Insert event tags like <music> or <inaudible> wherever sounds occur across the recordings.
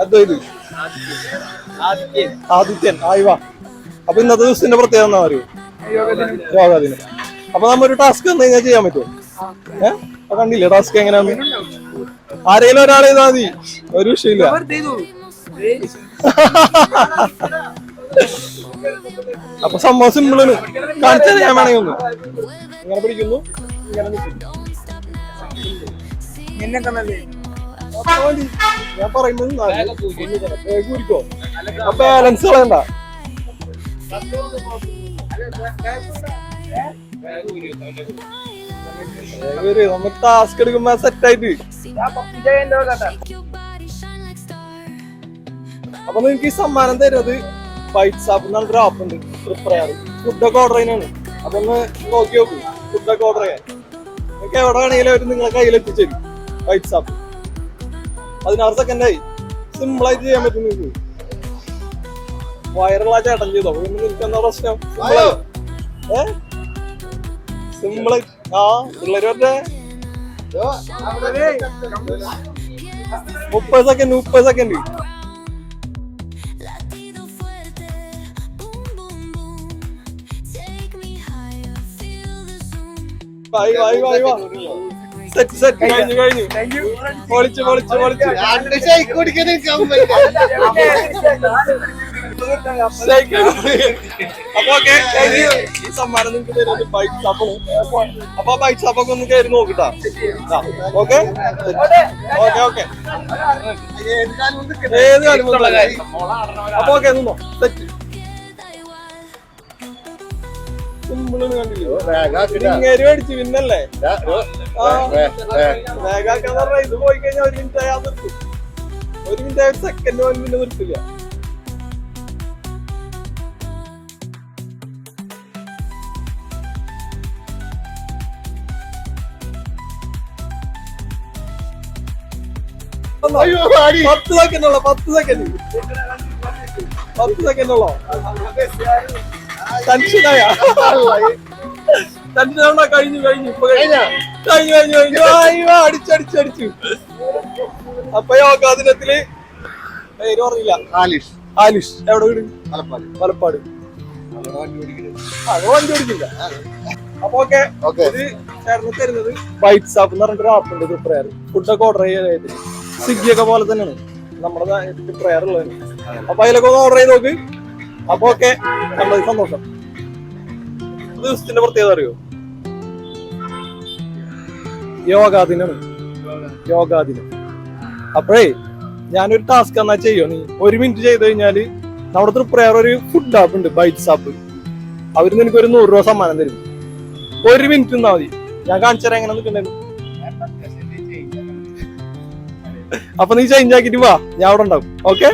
അദ്വൈത് ആയി വാ അപ്പൊ ഇന്നത്തെ ദിവസത്തിന്റെ പ്രത്യേകത എന്താ പറയൂ യോഗ ദിനം അപ്പൊ നമ്മ ഒരു ടാസ്ക് എന്താ കഴിഞ്ഞാൽ ചെയ്യാൻ പറ്റുമോ ഏഹ് അപ്പൊ കണ്ടില്ലേ ടാസ്ക് എങ്ങനെയാന്ന്? ആരെങ്കിലും ഒരാൾ ചെയ്താൽ മതി. ഒരു വിഷയമില്ല അപ്പൊ സംഭവം സിമ്പിളാണ് കാണിച്ചാൽ ഞാൻ വേണമെങ്കിൽ ഒന്ന്. ഇങ്ങനെ പിടിക്കുന്നു. ഇങ്ങനെ നിന്നെ മതി. ഞാൻ പറയുന്നത് ബാലൻസ് കളയണ്ട. ടാസ്ക് എടുക്കുമ്പോ സെറ്റ് ആയിട്ട്. അപ്പൊ നിങ്ങൾക്ക് ഈ സമ്മാനം തരുന്നത് ബൈറ്റ്സ് ആപ്പ് എന്നാണ് ഒരു ആപ്പ് ഉണ്ട്. പ്രിപ്പയർ ഫുഡൊക്കെ ഓർഡർ ചെയ്യാനാണ് അപ്പൊ ഒന്ന് നോക്കി നോക്കൂ. ഫുഡൊക്കെ ഓർഡർ ചെയ്യാൻ. നിങ്ങൾക്ക് എവിടെ വേണമെങ്കിലും അവർ നിങ്ങളെ കയ്യിൽ എത്തിച്ചേരും ബൈറ്റ്സ് ആപ്പ് പതിനാറ് സെക്കൻഡ് സിമ്പിളായിട്ട് ചെയ്യാൻ പറ്റും നിങ്ങൾക്ക്. വയറുള്ള ചേട്ടൻ ചെയ്തോ? അപ്പൊ പിന്നെ നിങ്ങൾക്ക് എന്താ പ്രശ്നം? ഏ? സിമ്പിൾ ആ പിള്ളേര് വരട്ടെ. മുപ്പത് സെക്കൻഡ് മുപ്പത് സെക്കൻഡ്. വായി വായി വായി വാ. സെറ്റ് സെറ്റ് കഴിഞ്ഞു കഴിഞ്ഞു. പൊളിച്ച് പൊളിച്ച് പൊളിച്ച്. അപ്പൊ ഓക്കെ ഈ സമ്മാനം നിങ്ങൾക്ക് തരുന്നത് ബൈക്ക് ഷാപ്പാണ് അപ്പൊ ബൈക്ക് ഷാപ്പൊക്കെ ഒന്ന് കയറി നോക്കിട്ടാ. ഓക്കെ ഓക്കെ ഓക്കെ ഏത് കാര്യം അപ്പൊ ഓക്കെ നിന്നോ സെറ്റ് സിമ്പിളാണ് കണ്ടില്ലേ മേടിച്ചു പിന്നല്ലേ വേഗാക്കാന്ന് പറഞ്ഞാ ഇത് പോയി കഴിഞ്ഞാൽ ഒരു മിനിറ്റ് ആയാൽ നിർത്തും. ഒരു മിനിറ്റ് ആയ സെക്കൻഡ് പോലും പിന്നെ നിർത്തില്ല. പത്ത് സെക്കൻഡ് ഉള്ള? പത്ത് സെക്കൻഡ് പത്ത് സെക്കൻഡ് ഉള്ളോ? ടെൻഷനായ? ടെൻഷനാണോ കഴിഞ്ഞു കഴിഞ്ഞു. ഇപ്പൊ കഴിഞ്ഞു? കഴിഞ്ഞു കഴിഞ്ഞു അപ്പൊ പേര് പറഞ്ഞില്ല ആലിഷ്. ആലിഷ് എവിടെ വീട്? മലപ്പാട്. മലപ്പാട്. അത് വണ്ടി ഓടിക്കില്ല. അപ്പൊ ഓക്കെ ഓക്കെ. ഇത് ചേർന്ന് തരുന്നത് ബൈറ്റ്സ് ആപ്പ് എന്ന് പറഞ്ഞിട്ട് ആപ്പ് ഉണ്ട് ഫുഡൊക്കെ ഓർഡർ ചെയ്യാനായിട്ട് സ്വിഗ്ഗി ഒക്കെ പോലെ തന്നെയാണ്. നമ്മുടെ പ്രയർ ഉള്ളത്. അപ്പൊ അതിലൊക്കെ ഒന്ന് ഓർഡർ ചെയ്ത് നോക്ക്. അപ്പൊ ഓക്കെ നമ്മൾ സന്തോഷം. ദിവസത്തിന്റെ പ്രത്യേകത അറിയോ? യോഗാ യോഗാദിനം. യോഗാ ദിനം അപ്പോഴേ ഞാനൊരു ടാസ്ക് എന്നാ ചെയ്യോ നീ ഒരു മിനിറ്റ് ചെയ്ത് കഴിഞ്ഞാൽ നമ്മുടെ തൃപ്രയർ ഒരു ഫുഡ് ആപ്പ് ഉണ്ട് ബൈറ്റ്സ് ആപ്പ് അവർ നിനക്ക് ഒരു നൂറ് രൂപ സമ്മാനം തരും. ഒരു മിനിറ്റ് നിന്നാ മതി. ഞാൻ കാണിച്ചു തരാം എങ്ങനെ നിൽക്കണ്ടേന്ന്. അപ്പൊ നീ ചേഞ്ച് ആക്കിട്ട് വാ. ഞാൻ അവിടെ ഉണ്ടാവും. ഓക്കെ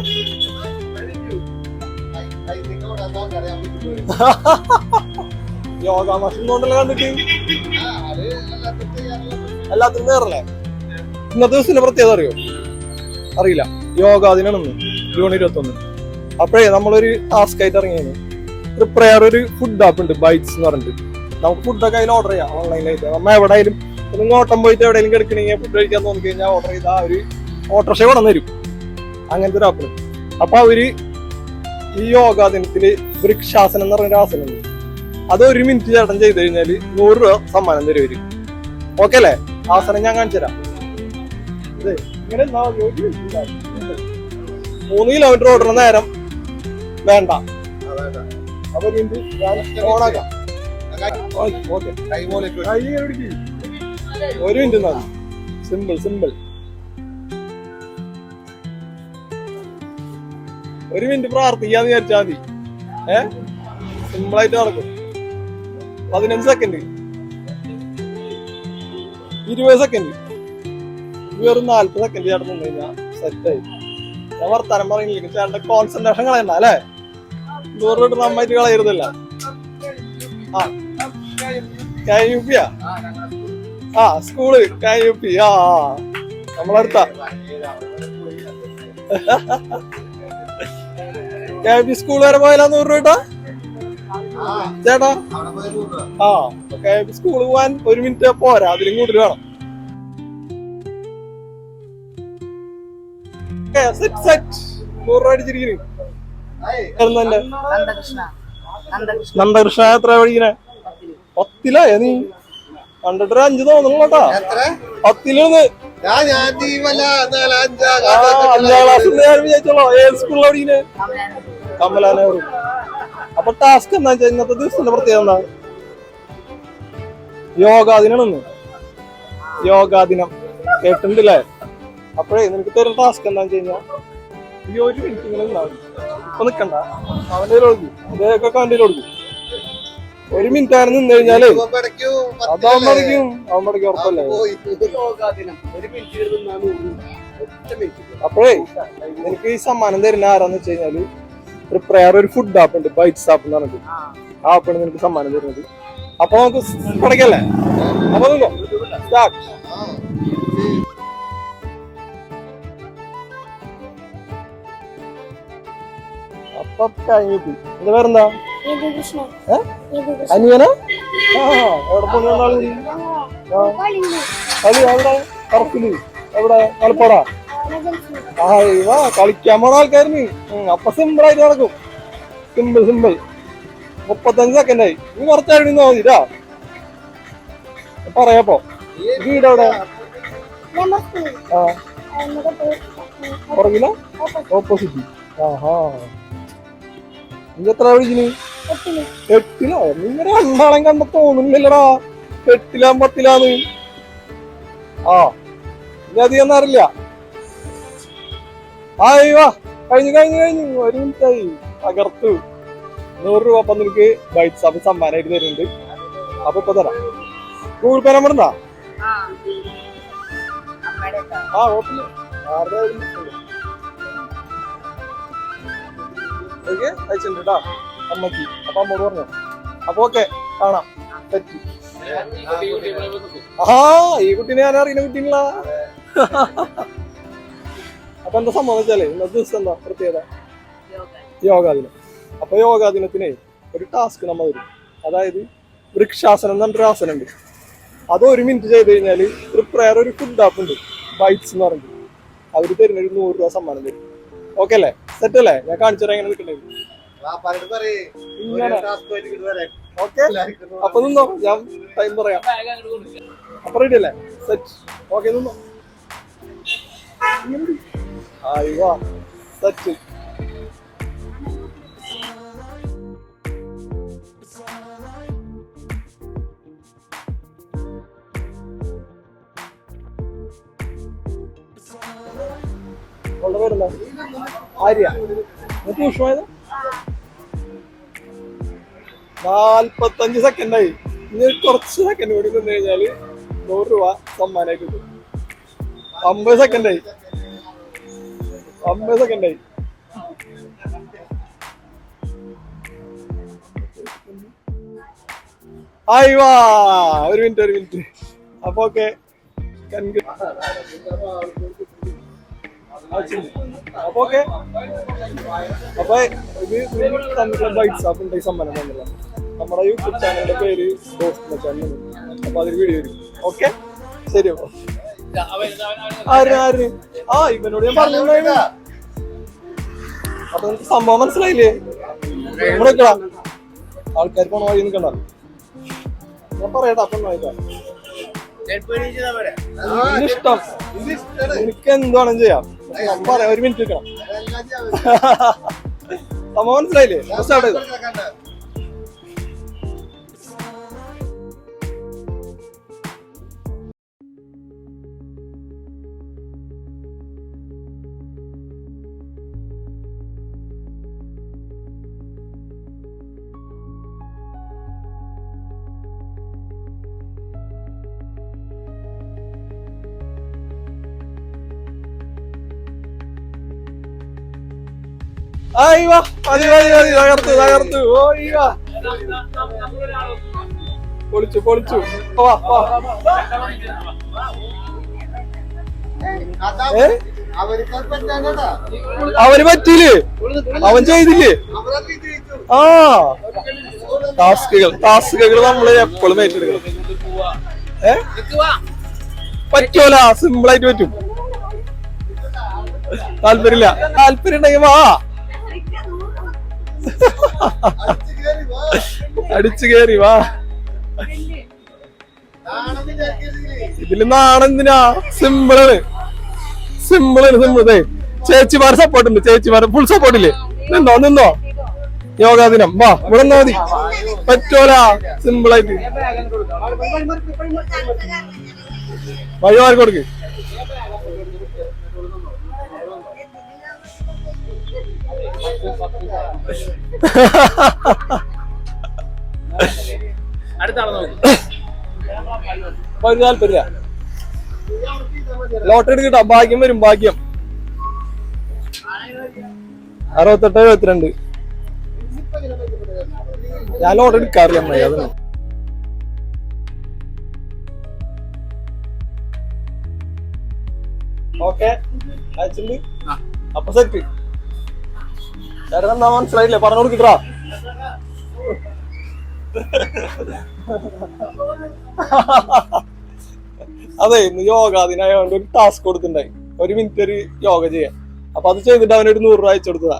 യോഗ മാസം കൊണ്ടല്ലോ കണ്ടിട്ട്? എല്ലാത്തിനും വേറല്ലേ? ഇന്നത്തെ ദിവസത്തിന്റെ പ്രത്യേകത അറിയോ? അറിയില്ല. യോഗ അതിനാണെന്ന്. ജൂൺ ഇരുപത്തി ഒന്ന് അപ്പോഴേ നമ്മളൊരു ടാസ്ക് ആയിട്ട് ഇറങ്ങിയാണ് പ്രിപ്പയർ ഒരു ഫുഡ് ആപ്പ് ഉണ്ട് ബൈറ്റ്സ് എന്ന് പറഞ്ഞിട്ട്. നമുക്ക് ഫുഡൊക്കെ അതിൽ ഓർഡർ ചെയ്യാം ഓൺലൈനായിട്ട് നമ്മൾ എവിടെയായാലും നിങ്ങൾ ഓട്ടം പോയിട്ട് എവിടെയെങ്കിലും കിടക്കണെങ്കിൽ ഫുഡ് കഴിക്കാൻ തോന്നി കഴിഞ്ഞാൽ ഓർഡർ ചെയ്താൽ ആ ഒരു ഓട്ടോറിക്ഷ കൊണ്ടു തരും. അങ്ങനത്തെ ഒരു ആപ്പിന് അപ്പൊ അവർ ഈ യോഗാ ദിനത്തിൽ വൃക്ഷാസനം എന്ന് പറഞ്ഞൊരു ആസനം അത് ഒരു മിനിറ്റ് ചേട്ടൻ ചെയ്ത് കഴിഞ്ഞാൽ നൂറ് രൂപ സമ്മാനം തരും ഓക്കെ അല്ലേ? ആസനം ഞാൻ കാണിച്ചു തരാം ഇത് ഇങ്ങനെ. മൂന്ന് കിലോമീറ്റർ ഓടുന്ന നേരം വേണ്ട. ഒരു മിനിറ്റ് മതി. സിമ്പിൾ സിമ്പിൾ ഒരു മിനിറ്റ് പ്രാർത്ഥിക്കാന്ന് വിചാരിച്ചാൽ മതി. ഏ? സിമ്പിൾ ആയിട്ട് നടക്കും. പതിനഞ്ച് സെക്കൻഡ് ഇരുപത് സെക്കൻഡ് വെറും നാല്പത് സെക്കൻഡ് ചേട്ടൻ നിന്ന് കഴിഞ്ഞാൽ സെറ്റായി ഞാൻ വർത്താനം പറയുന്നില്ല. ചേട്ടന്റെ കോൺസെൻട്രേഷൻ കളയണ്ട അല്ലേ? ദൂരോട്ട് നന്നായിട്ട് കളയരുതല്ല. ആ. യു പിയാ ആ? സ്കൂൾ. യു പി ആ. നമ്മളടുത്ത. കെ പി സ്കൂൾ വരെ പോയാലാ നൂറ് രൂപ ചേട്ടാ? ആ ഓക്കെ സ്കൂളിൽ സ്കൂൾ പോവാൻ ഒരു മിനിറ്റ് പോരാ. അതിലും കൂടുതൽ വേണം. സെറ്റ് സെറ്റ് നൂറ് രൂപ അടിച്ചിരിക്കുന്നു നന്ദകൃഷ്ണ. നന്ദകൃഷ്ണ. നന്ദകൃഷ്ണ എത്ര പഠിക്കണേ പത്തിലാ നീ? കണ്ടിട്ട് ഒരു അഞ്ച് തോന്നുന്നു കേട്ടാ. പത്തിലൊന്ന് ഞാൻ ഞാൻ നീ വല്ല അഞ്ചാ ക്ലാസ് ഞാൻ വിചാരിച്ചോളൂ. ഏത് സ്കൂളിലാണ് പഠിക്കണേ? കമലാനന്ദ കമല നെഹ്റു അപ്പൊ ടാസ്ക് എന്താ വെച്ചാൽ ഇന്നത്തെ ദിവസത്തിന്റെ പ്രത്യേകത എന്താ യോഗാ ദിനമാണ് യോഗാ ദിനം. കേട്ടിട്ടില്ലേ? അപ്പോഴേ നിനക്ക് തരുന്ന ടാസ്ക് എന്താ വെച്ച് കഴിഞ്ഞാൽ ഈ ഒരു മിനിറ്റ് ഇങ്ങനെ ഉണ്ടാവും. ഇപ്പൊ നിക്കണ്ട. അവന്റെ കൊടുക്കും. ഇതൊക്കെ അവന്റെ കൊടുക്കും. ഒരു മിനിറ്റ് ആണ് നിന്ന് കഴിഞ്ഞാൽ പഠിക്കും അവൻ പഠിക്കും ഉറപ്പല്ലേ? അപ്പോഴേ എനിക്ക് ഈ സമ്മാനം തരുന്ന ആരാന്ന് വെച്ച് കഴിഞ്ഞാൽ ഒരു പ്രയർ ഒരു ഫുഡ് ആപ്പ് ഉണ്ട് ബൈറ്റ്സ് ആപ്പ് എന്ന് പറഞ്ഞിട്ട്. ആ. ആപ്പാണ് നിനക്ക് സമ്മാനം തരുന്നത്. അപ്പൊ നമുക്ക് തുടങ്ങിയല്ലേ? അപ്പൊ നിന്നോ സ്റ്റാർട്ട് അപ്പൊ കഴിഞ്ഞു എന്റെ പേരെന്താ? അനിയന? ആ എവിടെ കളി എവിടെ? കറക്കിൽ എവിടെ കളിപ്പാട ആ ഇവ കളിക്കാൻ പോണ ആൾക്കാരിന് അപ്പൊ സിമ്പിൾ ആയിട്ട് നടക്കും. സിമ്പിൾ സിമ്പിൾ മുപ്പത്തഞ്ച് സെക്കൻഡ് ആയി. നീ കുറച്ചായിട്ട് നിന്ന് മതിട്ടാ പറയാപ്പോ വീട് എവിടെ? ആ. പുറകില? ഓപ്പോസിറ്റ് ആഹാ. നീ എത്ര എട്ടിലോ കണ്ട തോന്നുന്നില്ലടാ. എട്ടിലാ പത്തിലാന്ന് ആ. ഇനി അധികം അറിയില്ല ആയി വാ. കഴിഞ്ഞു കഴിഞ്ഞു കഴിഞ്ഞു. ഒരു മിനിറ്റ് ആയി തകർത്തു. നൂറ് രൂപ അപ്പൊ നിനക്ക് ബൈറ്റ്സ് സമ്മാനം സമ്മാനമായിട്ട് തരുന്നുണ്ട്. അപ്പൊ ഇപ്പൊ തരാം. ഗൂഗിൾ പേ നമ്പർ എന്താ ആ. കുഴപ്പമില്ല ആരുടെ ഓക്കെ അയച്ചിട്ടുണ്ട് കേട്ടോ അമ്മയ്ക്ക് അപ്പൊ അമ്മോട് പറഞ്ഞു. അപ്പൊ ഓക്കെ കാണാം. പറ്റി ആ ഈ കുട്ടീനെ ഞാൻ അറിയുന്ന കുട്ടീനുള്ള <laughs> അപ്പൊ എന്താ സംഭവം വെച്ചാലേ ഇന്നത്തെ ദിവസം എന്താ പ്രത്യേകത? യോഗ. യോഗാ ദിനം അപ്പൊ യോഗാ ദിനത്തിന് ഒരു ടാസ്ക് നമ്മൾ തരും അതായത് വൃക്ഷാസനം എന്ന് പറഞ്ഞൊരു ആസനം ഉണ്ട് അത് ഒരു മിനിറ്റ് ചെയ്ത് കഴിഞ്ഞാൽ ഒരു പ്രയർ ഒരു ഫുഡ് ആപ്പ് ഉണ്ട്. ബൈറ്റ്സ് എന്ന് പറഞ്ഞിട്ട്. അവർ തരുന്ന ഒരു നൂറ് രൂപ സമ്മാനം തരും. ഓക്കെ അല്ലേ? സെറ്റ് അല്ലേ? ഞാൻ കാണിച്ചു തരാം എങ്ങനെ വരാൻ. ഓക്കെ അപ്പൊ നിന്നോ? ഞാൻ ടൈം പറയാം. അപ്പൊ റെഡി അല്ലേ? സെറ്റ് ഓക്കെ നിന്നോ? അയ്യോ സെറ്റ് അവളുടെ പേരെന്താ? ആര്യ. നീ ട്യൂഷനായത് നാൽപ്പത്തഞ്ച് സെക്കൻഡായി. ഇനി കുറച്ച് സെക്കൻഡ് കൂടി നിന്ന് കഴിഞ്ഞാൽ നൂറ് രൂപ സമ്മാനമായി കിട്ടും. അമ്പത് സെക്കൻഡായി. അമ്പത് ഉണ്ടായി വാ. ഒരു മിനിറ്റ് ഒരു മിനിറ്റ്. അപ്പൊ ഓക്കെ. സമ്മാനം തന്നില്ല നമ്മുടെ യൂട്യൂബ് ചാനലിന്റെ പേര് അപ്പൊ അതിൽ വീഡിയോ വരും ഓക്കെ? ശരി ആരും ആര്? ആ ഇവനോട് ഞാൻ പറഞ്ഞിട്ടുണ്ടായിരുന്നു. അപ്പൊ എനിക്ക് സംഭവം മനസ്സിലായില്ലേ? ഇവിടെ ആൾക്കാർ പോണ വഴി നിൽക്കണ്ട ഞാൻ പറയട്ടെ അപ്പൊ നോക്കാം ഇഷ്ടം എനിക്ക് എന്താണ് ചെയ്യാം. പറയാം ഒരു മിനിറ്റ് നിൽക്കണം <laughs> സംഭവം മനസ്സിലായില്ലേ? ആയി വാ മതി മതി മതി തകർത്തു തകർത്തു. ഈ വാ പൊളിച്ചു പൊളിച്ചു. വാ വാ ഏ? അവന് പറ്റിയില്ലേ? അവൻ ചെയ്തില്ലേ? ആ. ടാസ്കുകൾ ടാസ്കുകൾ നമ്മൾ എപ്പോഴും ഏറ്റെടുക്കണം. ഏ? പറ്റുമല്ല സിമ്പിൾ ആയിട്ട് പറ്റും. താല്പര്യമില്ല. താല്പര്യം ഉണ്ടെങ്കിൽ വാ. അടിച്ച് കേറി വാ. ഇതിൽ നാണെന്തിനാ? സിമ്പിളാണ്. സിമ്പിളാണ് സിമ്പിൾ ചേച്ചിമാരെ സപ്പോർട്ട് ഉണ്ട് ചേച്ചിമാരെ ഫുൾ സപ്പോർട്ട് ഇല്ലേ? നിന്നോ നിന്നോ? യോഗാ ദിനം വാ ഇവിടെ നിന്നാ മതി. ആയിട്ട് വഴി മാറി കൊടുക്ക്. ഒരു താല്പര്യ. ലോട്ടറി എടുക്കട്ടോ. ഭാഗ്യം വരും ഭാഗ്യം. അറുപത്തെട്ട് എഴുപത്തിരണ്ട് ഞാൻ ലോട്ടറി എടുക്കാറില്ല അമ്മ അതാണ് ഓക്കെ അയച്ചിട്ടുണ്ട്. അപ്പൊ സെറ്റ് എന്നാ മനസ്സിലായില്ലേ? പറഞ്ഞു കൊടുക്കട്ടാ അതെ ഇന്ന് യോഗ അതിനായ ഒരു ടാസ്ക് കൊടുത്തിണ്ടായി. ഒരു മിനിറ്റ് ഒരു യോഗ ചെയ്യാൻ. അപ്പൊ അത് ചെയ്തിട്ട് അവനൊരു നൂറ് രൂപ അയച്ചു കൊടുത്തതാ.